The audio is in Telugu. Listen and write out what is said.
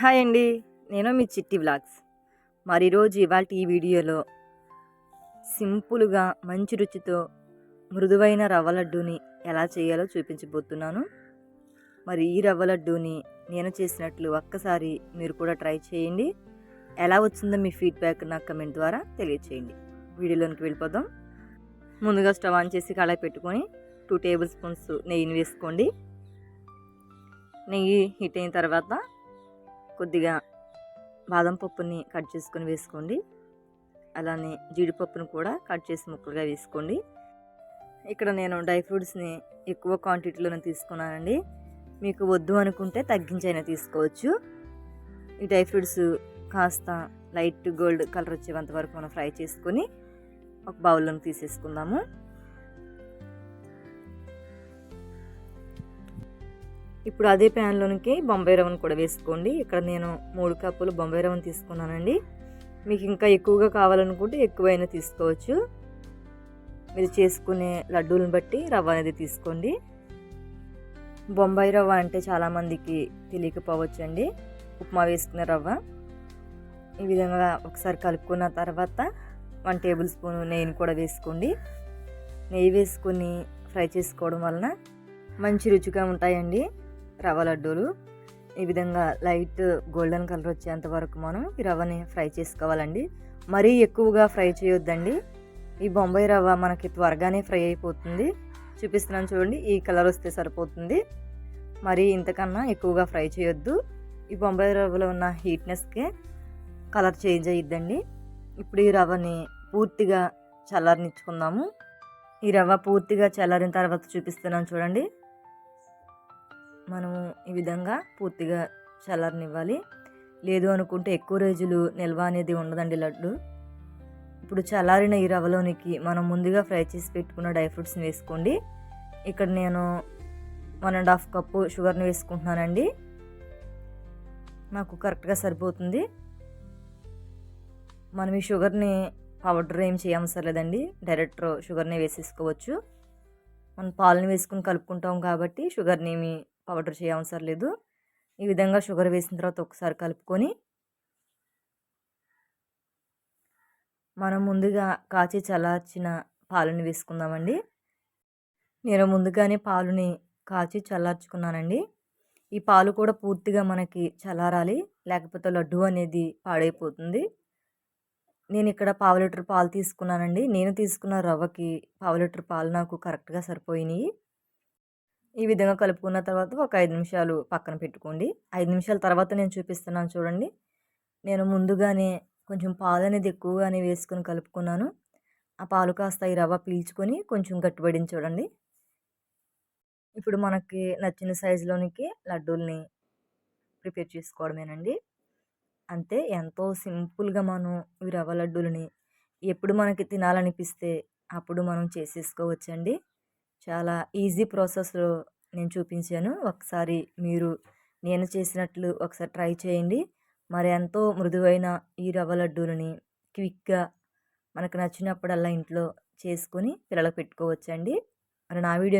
హాయ్ అండి. నేను మీ చిట్టి బ్లాగ్స్ మరి రోజు ఇవాళ ఈ వీడియోలో సింపుల్గా మంచి రుచితో మృదువైన రవ్వ లడ్డూని ఎలా చేయాలో చూపించబోతున్నాను. మరి ఈ రవ్వ లడ్డూని నేను చేసినట్లు ఒక్కసారి మీరు కూడా ట్రై చేయండి. ఎలా వచ్చిందో మీ ఫీడ్బ్యాక్ నాకు కమెంట్ ద్వారా తెలియచేయండి. వీడియోలోనికి వెళ్ళిపోదాం. ముందుగా స్టవ్ ఆన్ చేసి కళాయి పెట్టుకొని టూ టేబుల్ స్పూన్స్ నెయ్యిని వేసుకోండి. నెయ్యి హీట్ అయిన తర్వాత కొద్దిగా బాదం పప్పుని కట్ చేసుకొని వేసుకోండి. అలానే జీడిపప్పును కూడా కట్ చేసి ముక్కలుగా వేసుకోండి. ఇక్కడ నేను డ్రై ఫ్రూట్స్ని ఎక్కువ క్వాంటిటీలోనే తీసుకున్నానండి. మీకు వద్దు అనుకుంటే తగ్గించైనా తీసుకోవచ్చు. ఈ డ్రై ఫ్రూట్స్ కాస్త లైట్ గోల్డ్ కలర్ వచ్చేంత వరకు మనం ఫ్రై చేసుకొని ఒక బౌల్లోకి తీసేసుకుందాము. ఇప్పుడు అదే ప్యాన్లోనికి బొంబాయి రవ్వను కూడా వేసుకోండి. ఇక్కడ నేను మూడు కప్పులు బొంబాయి రవ్వను తీసుకున్నానండి. మీకు ఇంకా ఎక్కువగా కావాలనుకుంటే ఎక్కువైనా తీసుకోవచ్చు. మీరు చేసుకునే లడ్డూలను బట్టి రవ్వ అనేది తీసుకోండి. బొంబాయి రవ్వ అంటే చాలామందికి తెలియకపోవచ్చు అండి ఉప్మా వేసుకునే రవ్వ. ఈ విధంగా ఒకసారి కలుపుకున్న తర్వాత వన్ టేబుల్ స్పూన్ నెయ్యిని కూడా వేసుకోండి. నెయ్యి వేసుకొని ఫ్రై చేసుకోవడం వలన మంచి రుచిగా ఉంటాయండి. రవ్వ లడ్డూలు. ఈ విధంగా లైట్ గోల్డెన్ కలర్ వచ్చేంత వరకు మనం ఈ రవ్వని ఫ్రై చేసుకోవాలండి. మరీ ఎక్కువగా ఫ్రై చేయొద్దండి. ఈ బొంబాయి రవ్వ మనకి త్వరగానే ఫ్రై అయిపోతుంది. చూపిస్తున్నాను చూడండి ఈ కలర్ వస్తే సరిపోతుంది. మరి ఇంతకన్నా ఎక్కువగా ఫ్రై చేయొద్దు. ఈ బొంబాయి రవ్వలో ఉన్న హీట్నెస్కే కలర్ చేంజ్ అయ్యిద్దండి ఇప్పుడు ఈ రవ్వని పూర్తిగా చల్లారనిచ్చుకుందాము. ఈ రవ్వ పూర్తిగా చల్లారిన తర్వాత చూపిస్తున్నాను చూడండి. మనము ఈ విధంగా పూర్తిగా చల్లరనివ్వాలి. లేదు అనుకుంటే ఎక్కువ రోజులు నిల్వ అనేది ఉండదండి లడ్డు. ఇప్పుడు చల్లారిన ఈ రవ్వలోనికి మనం ముందుగా ఫ్రై చేసి పెట్టుకున్న డ్రై ఫ్రూట్స్ని వేసుకోండి. ఇక్కడ నేను వన్ అండ్ హాఫ్ కప్పు షుగర్ని వేసుకుంటున్నానండి. నాకు కరెక్ట్గా సరిపోతుంది. మనం ఈ షుగర్ని పౌడర్ ఏం చేయవసరం లేదండి డైరెక్ట్ షుగర్ని వేసేసుకోవచ్చు. మనం పాలని వేసుకుని కలుపుకుంటాం కాబట్టి షుగర్ని ఏమి పౌడర్ చేయవసరం లేదు. ఈ విధంగా షుగర్ వేసిన తర్వాత ఒకసారి కలుపుకొని మనం ముందుగా కాచి చల్లార్చిన పాలను వేసుకుందామండి. నేను ముందుగానే పాలుని కాచి చల్లార్చుకున్నానండి. ఈ పాలు కూడా పూర్తిగా మనకి చల్లారాలి లేకపోతే లడ్డు అనేది పాడైపోతుంది. నేను ఇక్కడ పావు లీటర్ పాలు తీసుకున్నానండి. నేను తీసుకున్న రవ్వకి పావు లీటర్ పాలు నాకు కరెక్ట్గా సరిపోయినాయి. ఈ విధంగా కలుపుకున్న తర్వాత ఒక ఐదు నిమిషాలు పక్కన పెట్టుకోండి. ఐదు నిమిషాల తర్వాత నేను చూపిస్తున్నాను చూడండి. నేను ముందుగానే కొంచెం పాలు అనేది ఎక్కువగానే వేసుకొని కలుపుకున్నాను. ఆ పాలు కాస్త ఈ రవ్వ పీల్చుకొని కొంచెం గట్టిపడింది చూడండి. ఇప్పుడు మనకి నచ్చిన సైజులోనికి లడ్డూల్ని ప్రిపేర్ చేసుకోవడమేనండి. అంతే ఎంతో సింపుల్గా మనం ఈ రవ్వ లడ్డూలని ఎప్పుడు మనకి తినాలనిపిస్తే అప్పుడు మనం చేసేసుకోవచ్చండి. చాలా ఈజీ ప్రాసెస్లో నేను చూపించాను. ఒకసారి మీరు నేను చేసినట్లు ఒకసారి ట్రై చేయండి. మరి ఎంతో మృదువైన ఈ రవ్వ లడ్డూలని క్విక్గా మనకు నచ్చినప్పుడల్లా ఇంట్లో చేసుకొని పిల్లలకు పెట్టుకోవచ్చండి. మరి నా వీడియో